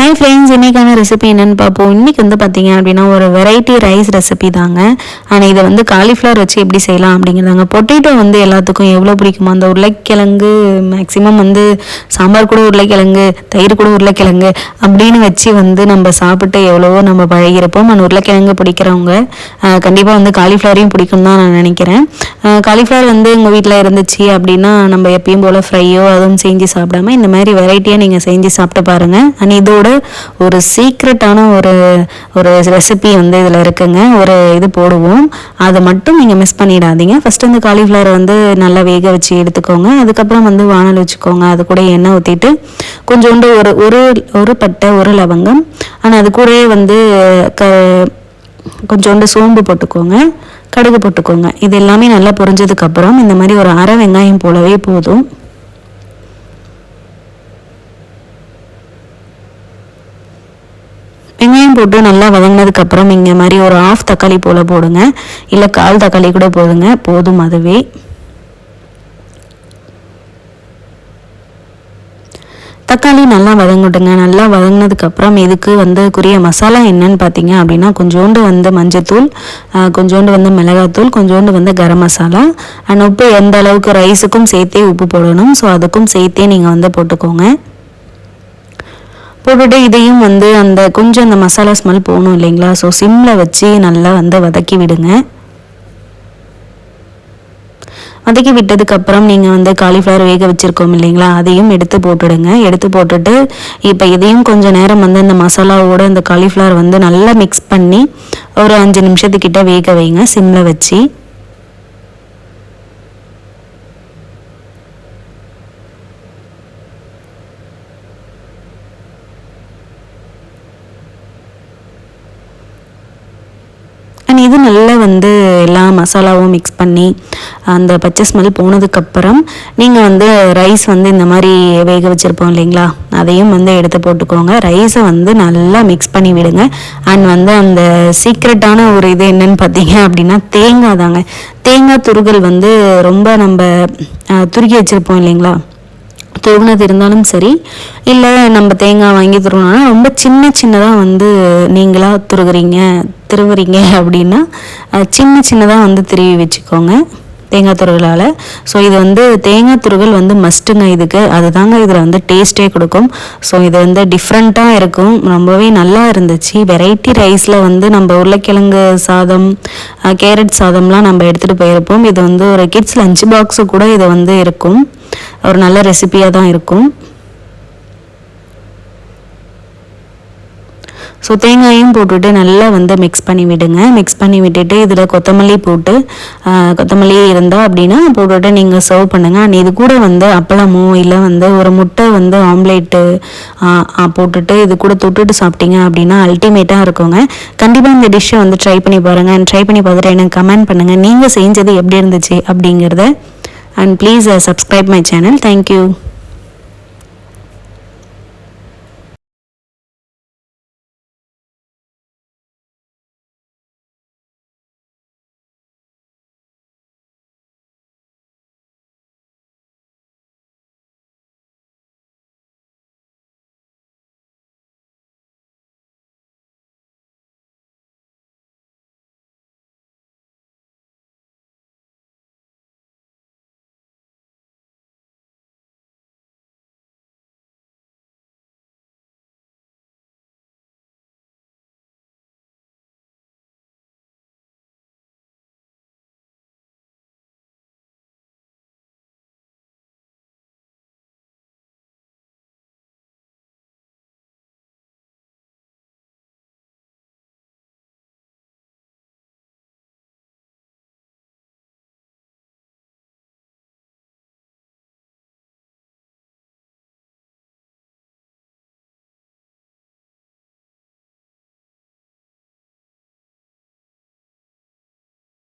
Hi friends இன்றைக்கான recipe என்னென்னு பார்ப்போம். இன்றைக்கி வந்து பார்த்திங்க அப்படின்னா ஒரு வெரைட்டி ரைஸ் ரெசிபி தாங்க. ஆனால் இதை வந்து காலிஃப்ளவர் வச்சு எப்படி செய்யலாம் அப்படிங்கிறதாங்க. பொட்டேட்டோ வந்து எல்லாத்துக்கும் எவ்வளோ பிடிக்குமோ அந்த உருளைக்கிழங்கு மேக்ஸிமம் வந்து சாம்பார் கூட உருளைக்கிழங்கு தயிர் கூட உருளைக்கிழங்கு அப்படின்னு வச்சு வந்து நம்ம சாப்பிட்டு எவ்வளவோ நம்ம பழகிறப்போம் அந்த உருளைக்கிழங்கு பிடிக்கிறவங்க கண்டிப்பாக வந்து காலிஃப்ளவரையும் பிடிக்கும் தான் நான் நினைக்கிறேன். காலிஃப்ளவர் வந்து உங்கள் வீட்டில் இருந்துச்சு அப்படின்னா நம்ம எப்பயும் போல் ஃப்ரையோ அதுவும் செஞ்சு சாப்பிடாம இந்த மாதிரி வெரைட்டியாக நீங்கள் செஞ்சு சாப்பிட்டு பாருங்கள் அண்ட் இதோட ஒரு சீக்ரெட்டான ஒரு ஒரு ரெசிபி வந்து இதில் இருக்குங்க. ஒரு இது போடுவோம். அதை மட்டும் நீங்கள் மிஸ் பண்ணிடாதீங்க. ஃபஸ்ட்டு இந்த காலிஃப்ளவர் வந்து நல்லா வேக வச்சு எடுத்துக்கோங்க. அதுக்கப்புறம் வந்து வானல் வச்சுக்கோங்க. அது கூட எண்ணெய் ஊற்றிட்டு கொஞ்சோண்டு ஒரு ஒரு ஒரு பட்டை ஒரு லவங்கம். ஆனால் அது கூடயே வந்து க கொஞ்சோண்டு சோம்பு போட்டுக்கோங்க. கடுகு போட்டுக்கோங்க. இது எல்லாமே நல்லா பொரிஞ்சதுக்கப்புறம் இந்த மாதிரி ஒரு அரை வெங்காயம் போலவே போதும். வெங்காயம் போட்டு நல்லா வதங்கினதுக்கப்புறம் இங்கே மாதிரி ஒரு ஆஃப் தக்காளி போல் போடுங்க. இல்லை கால் தக்காளி கூட போடுங்க. போதும் அதுவே. தக்காளி நல்லா வதங்கட்டுங்க. நல்லா வதங்கினதுக்கப்புறம் இதுக்கு வந்து மசாலா என்னன்னு பார்த்தீங்க அப்படின்னா கொஞ்சோண்டு வந்து மஞ்சத்தூள் கொஞ்சோண்டு வந்து மிளகாத்தூள் கொஞ்சோண்டு வந்து கரம் மசாலா அண்ட் உப்பு எந்த அளவுக்கு ரைஸுக்கும் சேர்த்தே உப்பு போடணும். ஸோ அதுக்கும் சேர்த்தே நீங்கள் வந்து போட்டுக்கோங்க. போட்டுட்டு இதையும் வந்து அந்த கொஞ்சம் அந்த மசாலா ஸ்மெல் போகணும் இல்லைங்களா? ஸோ சிம்மில் வச்சு நல்லா வந்து வதக்கி விடுங்க. வதக்கி விட்டதுக்கப்புறம் நீங்கள் வந்து காலிஃப்ளவர் வேக வச்சுருக்கோம் இல்லைங்களா? அதையும் எடுத்து போட்டுடுங்க. எடுத்து போட்டுட்டு இப்போ இதையும் கொஞ்சம் நேரம் வந்து அந்த மசாலாவோட அந்த காலிஃப்ளவர் வந்து நல்லா மிக்ஸ் பண்ணி ஒரு அஞ்சு நிமிஷத்துக்கிட்ட வேக வைங்க சிம்மில் வச்சு அண்ட் இது நல்லா வந்து எல்லா மசாலாவும் மிக்ஸ் பண்ணி அந்த பச்சை ஸ்மெல் போனதுக்கப்புறம் நீங்கள் வந்து ரைஸ் வந்து இந்த மாதிரி வேக வச்சுருப்போம் இல்லைங்களா? அதையும் வந்து எடுத்து போட்டுக்கோங்க. ரைஸை வந்து நல்லா மிக்ஸ் பண்ணி விடுங்க. அண்ட் வந்து அந்த சீக்ரெட்டான ஒரு இது என்னன்னு பார்த்தீங்க அப்படின்னா தேங்காய் தாங்க. தேங்காய் துருகல் வந்து ரொம்ப நம்ம துருக்கி வச்சுருப்போம் இல்லைங்களா? துருவினது இருந்தாலும் சரி இல்லை நம்ம தேங்காய் வாங்கி துருவினோம்னா ரொம்ப சின்ன சின்னதாக வந்து நீங்களாக துருகுறீங்க திருவுறீங்க அப்படின்னா சின்ன சின்னதாக வந்து திருவி வச்சுக்கோங்க தேங்காய் துருகலால். ஸோ இது வந்து தேங்காய் துருகல் வந்து மஸ்ட்டுங்க இதுக்கு அதுதாங்க இதில் வந்து டேஸ்ட்டே கொடுக்கும். ஸோ இது வந்து டிஃப்ரெண்ட்டாக இருக்கும். ரொம்பவே நல்லா இருந்துச்சு. வெரைட்டி ரைஸில் வந்து நம்ம உருளைக்கிழங்கு சாதம் கேரட் சாதம்லாம் நம்ம எடுத்துகிட்டு போயிருப்போம். இது வந்து ஒரு கிட்ஸ் லஞ்ச் பாக்ஸு கூட இது வந்து இருக்கும். ஒரு நல்ல ரெசிபியாக தான் இருக்கும். ஸோ தேங்காயும் போட்டுட்டு நல்லா வந்து மிக்ஸ் பண்ணி விடுங்க. மிக்ஸ் பண்ணி விட்டுட்டு இதில் கொத்தமல்லி போட்டு கொத்தமல்லி இருந்தால் அப்படின்னா போட்டுட்டு நீங்கள் சர்வ் பண்ணுங்கள் அண்ட் இது கூட வந்து அப்பளமோ இல்லை வந்து ஒரு முட்டை வந்து ஆம்லேட்டு போட்டுட்டு இது கூட தொட்டுட்டு சாப்பிட்டீங்க அப்படின்னா அல்டிமேட்டாக இருக்குங்க. கண்டிப்பாக இந்த டிஷ்ஷை வந்து ட்ரை பண்ணி பாருங்கள் அண்ட் ட்ரை பண்ணி பார்த்துட்டு எனக்கு கமெண்ட் பண்ணுங்கள் நீங்கள் செஞ்சது எப்படி இருந்துச்சு அப்படிங்கிறத and please uh, subscribe my channel. Thank you